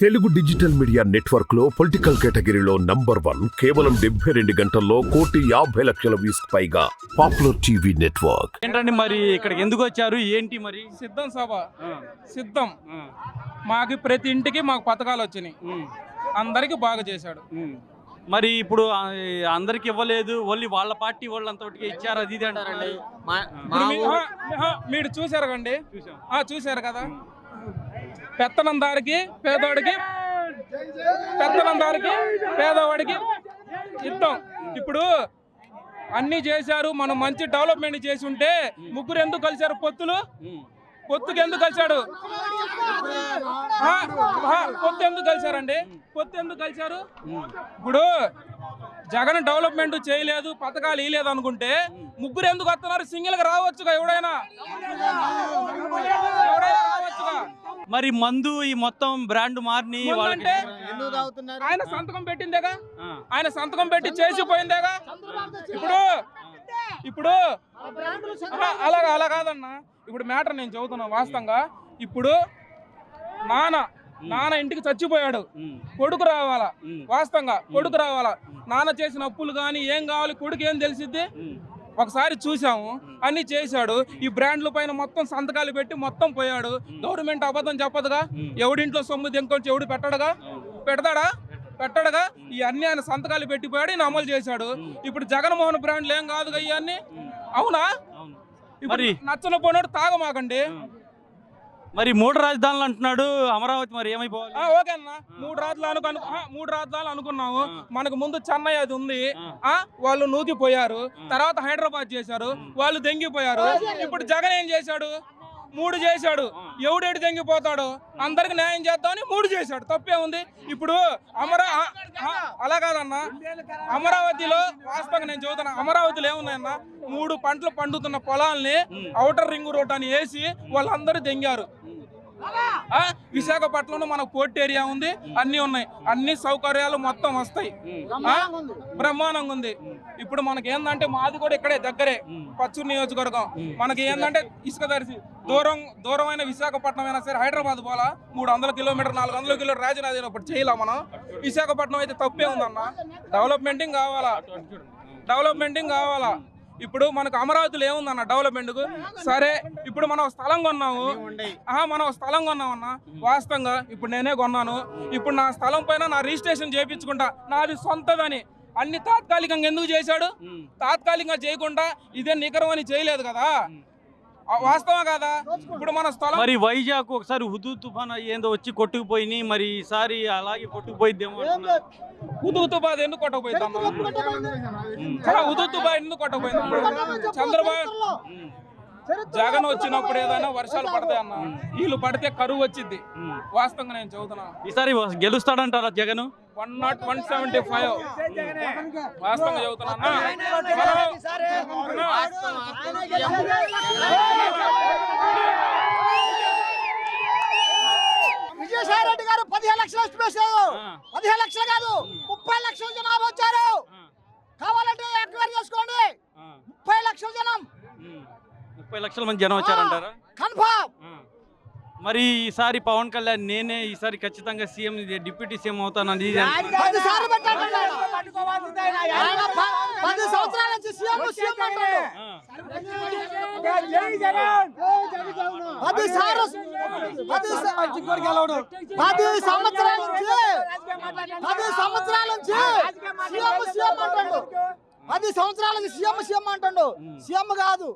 Telugu digital media నెట్వర్క్లో political కేటగిరీలో number one కేవలం డెబ్బై రెండు గంటల్లో కోటి యాభై లక్షల వ్యూస్ పైగా పాపులర్ టీవీ నెట్వర్క్. ఏంటండి మరి ఇక్కడికి ఎందుకు వచ్చారు? ఏంటి మరి? సిద్ధం సభ. సిద్ధం. మాకు ప్రతి ఇంటికి మాకు పథకాలు వచ్చినాయి. అందరికి బాగా చేశాడు. మరి ఇప్పుడు అందరికి ఇవ్వలేదు ఓన్లీ వాళ్ళ పార్టీ వాళ్ళంతటికి ఇచ్చారు అది ఇది అంటారండి? మీరు చూశారు కండి చూసాం ఆ చూశారు కదా? పెత్తనందారికి పేదవాడికి పెత్తనందారికి పేదవాడికి యుద్ధం ఇప్పుడు అన్ని చేశారు మనం మంచి డెవలప్మెంట్ చేసి ఉంటే ముగ్గురు ఎందుకు కలిశారు పొత్తులు? పొత్తుకి ఎందుకు కలిశాడు? పొత్తు ఎందుకు కలిశారండి? పొత్తు ఎందుకు కలిశారు? ఇప్పుడు జగన్ డెవలప్మెంట్ చేయలేదు పథకాలు ఇవ్వలేదు అనుకుంటే ముగ్గురు ఎందుకు వస్తున్నారు? సింగిల్గా రావచ్చుగా ఎవడైనా. మరి మందు ఈ మొత్తం బ్రాండ్ మారిని ఆయన సంతకం పెట్టిందేగా? ఆయన సంతకం పెట్టి చేసిపోయిందేగా ఇప్పుడు ఇప్పుడు అలాగా అలా కాదన్నా. ఇప్పుడు మ్యాటర్ నేను చదువుతున్నా వాస్తవంగా. ఇప్పుడు నాన్న నాన్న ఇంటికి చచ్చిపోయాడు. కొడుకు రావాలా? వాస్తవంగా కొడుకు రావాలా? నాన్న చేసిన అప్పులు కానీ ఏం కావాలి? కొడుకు ఏం తెలిసిద్ది. ఒకసారి చూసాము అన్ని చేశాడు. ఈ బ్రాండ్ల పైన మొత్తం సంతకాలు పెట్టి మొత్తం పోయాడు. గవర్నమెంట్ అబద్ధం చెప్పదుగా? ఎవడింట్లో సొమ్ము దెంకొచ్చి ఎవడు పెట్టడుగా? పెడతాడా? పెట్టడుగా? ఈ అన్ని ఆయన సంతకాలు పెట్టిపోయాడు ఈయన అమలు చేశాడు. ఇప్పుడు జగన్మోహన్ బ్రాండ్లు ఏం కాదుగా ఇవన్నీ? అవునా? మరి నచ్చన పోయినాడు తాగమాకండి. మరి మూడు రాజధానులు అంటున్నాడు అమరావతి మరి ఏమైపోవాలి? ఆ, ఓకే అన్న. మూడు ఆ, మూడు రాత్రులు అనుకున్నాము. మనకు ముందు చెన్నై అది ఉంది. ఆ. వాళ్ళు నూతిపోయారు తర్వాత హైదరాబాద్ చేశారు. వాళ్ళు దెంగిపోయారు. ఇప్పుడు జగన్ ఏం చేశాడు? మూడు చేశాడు. ఎవడేడు దెంగిపోతాడు? అందరికి న్యాయం చేద్దామని మూడు చేశాడు. తప్పే ఉంది. ఇప్పుడు అమరా అలా కాదన్న. అమరావతిలో వాస్తవంగా నేను చదువుతున్నా అమరావతిలో ఏమున్నాయన్న? మూడు పంటలు పండుతున్న పొలాల్ని ఔటర్ రింగ్ రోడ్ అని వేసి వాళ్ళందరూ దెంగారు. విశాఖపట్నంలో మనకు పోర్ట్ ఏరియా ఉంది అన్ని ఉన్నాయి. అన్ని సౌకర్యాలు మొత్తం వస్తాయి. బ్రహ్మాండంగా ఉంది. ఇప్పుడు మనకి ఏంటంటే మాది కూడా ఇక్కడే దగ్గరే పచ్చూరు నియోజకవర్గం. మనకి ఏంటంటే ఇసుక దర్శి దూరం దూరమైన విశాఖపట్నం అయినా సరే హైదరాబాద్ పోలా మూడు వందల కిలోమీటర్ నాలుగు వందల కిలో రాజధాని ఒకటి చేయలే మనం. విశాఖపట్నం అయితే తప్పే ఉందన్న. డెవలప్మెంటింగ్ కావాలా? డెవలప్మెంటింగ్ కావాలా? ఇప్పుడు మనకు అమరావతిలో ఏముందన్న డెవలప్మెంట్ సరే ఇప్పుడు మనం ఒక స్థలం కొన్నాము. ఆహా మనం ఒక స్థలం కొన్నామన్న? వాస్తవంగా ఇప్పుడు నేనే కొన్నాను. ఇప్పుడు నా స్థలం పైన నా రిజిస్ట్రేషన్ చేయించుకుంటా. నాది సొంతదని. అన్ని తాత్కాలికంగా ఎందుకు చేశాడు? తాత్కాలికంగా చేయకుండా ఇదే నికరం అని చేయలేదు కదా? వాస్తవా కదా? ఇప్పుడు మన స్థలం మరి వైజాగ్ ఒకసారి హుదూ తుఫాన్ ఏందో వచ్చి కొట్టుకుపోయి మరి ఈసారి అలాగే కొట్టుకుపోయిద్దేమో అంటున్నారు. ఉదుతుబాద్ ఎందుకు కొట్టకపోయిందన్న ఉదుతుబాద్ ఎందుకు కొట్టకపోయింది చంద్రబాబు జగన్ వచ్చినప్పుడు ఏదైనా వర్షాలు పడతాయి అన్న. వీళ్ళు పడితే కరువు వచ్చింది వాస్తవంగా నేను చదువుతున్నా ఈసారి గెలుస్తాడంటారా Jagan? One not one seventy five. వాస్తవంగా చదువుతున్నా విజయసాయి రెడ్డి గారు పదిహేను లక్షలు ఎస్టిమేషన్ పదిహేను లక్షలు కాదు ముప్పై లక్షల జనాభా వచ్చారు. కావాలంటే ఎంక్వైరీ చేసుకోండి. ముప్పై లక్షల జనం. ముప్పై లక్షల మంది జనం వచ్చారంటారా? కన్ఫామ్. మరి ఈసారి పవన్ కళ్యాణ్ నేనే ఈసారి ఖచ్చితంగా సీఎం డిప్యూటీ సీఎం అవుతానని పది సంవత్సరాల నుంచి సీఎం సీఎం అంటాడు సీఎం కాదు.